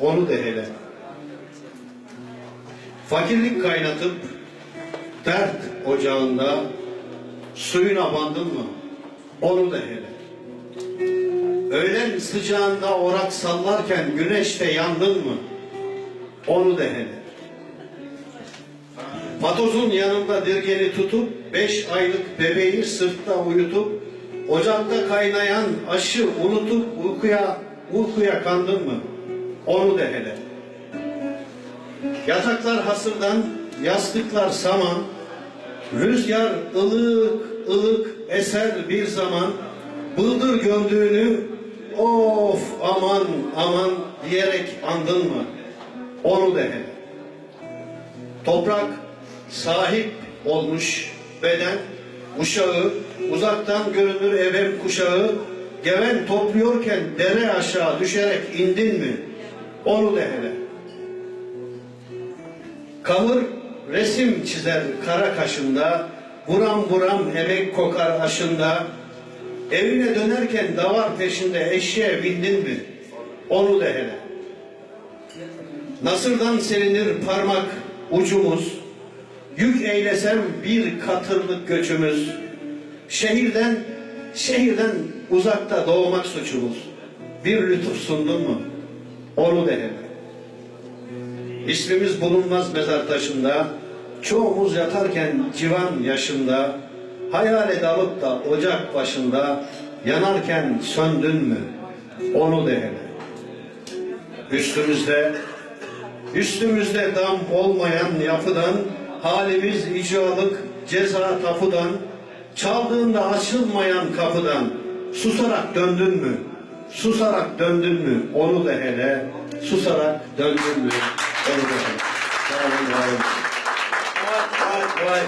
Onu de hele. Fakirlik kaynatıp dert ocağında suyuna bandın mı? Onu da hele. Öğlen sıcağında orak sallarken güneşte yandın mı? Onu da hele. Patozun yanında dirgeni tutup beş aylık bebeği sırtta uyutup ocakta kaynayan aşı unutup uykuya uykuya kandın mı? Onu de hele. Yataklar hasırdan, yastıklar saman, rüzgar ılık ılık eser bir zaman, bıldır gömdüğünü of aman aman diyerek andın mı? Onu de hele. Toprak sahip olmuş beden uşağı uzaktan görünür evem kuşağı geven topluyorken dere aşağı düşerek indin mi? Onu de hele. Kahır resim çizer kara kaşında buram buram emek kokar aşında evine dönerken davar peşinde eşeğe bindin mi? Onu de hele. Nasırdan selinir parmak ucumuz, yük eylesem bir katırlık göçümüz, şehirden, şehirden uzakta doğmak suçumuz, bir lütuf sundun mu? Onu de hele. İsmimiz bulunmaz mezar taşında, çoğumuz yatarken civan yaşında, hayale dalıp da ocak başında, yanarken söndün mü? Onu de hele. Üstümüzde Üstümüzde dam olmayan yapıdan, halimiz icralık ceza tapudan, çaldığında açılmayan kapıdan, susarak döndün mü? Susarak döndün mü? Onu da hele, susarak döndün mü? Onu da hele. Sağ olun, var olun. Vay vay vay.